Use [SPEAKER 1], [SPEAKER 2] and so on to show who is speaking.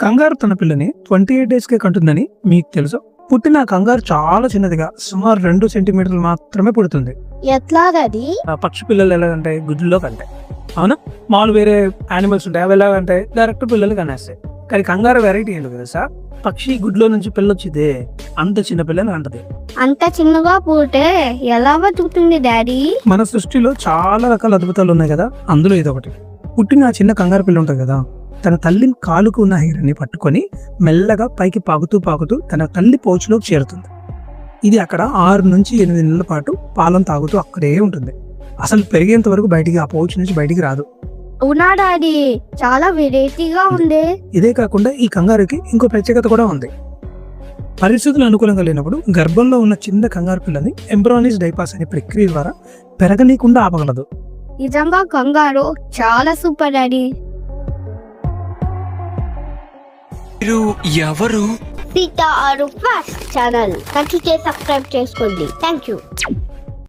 [SPEAKER 1] కంగారు తన పిల్లని ట్వంటీ ఎయిట్ డేస్ కే కంటుందని మీకు తెలుసు. పుట్టిన కంగారు చాలా చిన్నదిగా సుమారు రెండు సెంటీమీటర్లు మాత్రమే పుడుతుంది.
[SPEAKER 2] ఎట్లా డాడీ
[SPEAKER 1] ఆ పక్షి పిల్లలు ఎలాగంటాయి గుడ్లలో కంటాయి. అవునా? మామూలు వేరే యానిమల్స్ ఉంటాయి అవి ఎలాగంటాయి డైరెక్ట్ పిల్లలు కనేస్తాయి. కానీ కంగారు వెరైటీ ఏంటి కదా సార్ పక్షి గుడ్లో నుంచి పిల్ల వచ్చిందే అంత చిన్న పిల్లని అంటది.
[SPEAKER 2] అంత చిన్నగా పుట్టే ఎలా బతుకుతుంది డాడీ?
[SPEAKER 1] మన సృష్టిలో చాలా రకాల అద్భుతాలు ఉన్నాయి కదా అందులో ఇదొకటి. పుట్టిన చిన్న కంగారు పిల్ల ఉంటుంది కదా తన తల్లి కాలుకు ఉన్న హెయిర్ని పట్టుకొని మెల్లగా పైకి పాకుతూ పాకుతూ తన తల్లి పౌచులోకి చేరుతుంది. ఇది అక్కడ ఆరు నుంచి ఎనిమిది నెలల పాటు పాలను తాగుతూ అక్కడే ఉంటుంది. అసలు పెరిగేంత వరకు బయటికి ఆ పౌచ్ నుంచి బయటికి రాదు.
[SPEAKER 2] అవునా డాడీ? చాలా వెరైటీగా ఉంది.
[SPEAKER 1] ఇదే కాకుండా ఈ కంగారుకి ఇంకో ప్రత్యేకత కూడా ఉంది. పరిస్థితులు అనుకూలంగా లేనప్పుడు గర్భంలో ఉన్న చిన్న కంగారు పిల్లని ఎంబ్రానిస్ డైపాస్ అనే ప్రక్రియ ద్వారా పెరగనీయకుండా ఆపగలదు.
[SPEAKER 2] నిజంగా కంగారు చాలా సూపర్ డాడీ.
[SPEAKER 3] మీరు ఎవరు?
[SPEAKER 2] సీత ఆరు ఫాస్ట్ ఛానల్. నచ్చితే సబ్స్క్రైబ్ చేసుకోండి. Thank you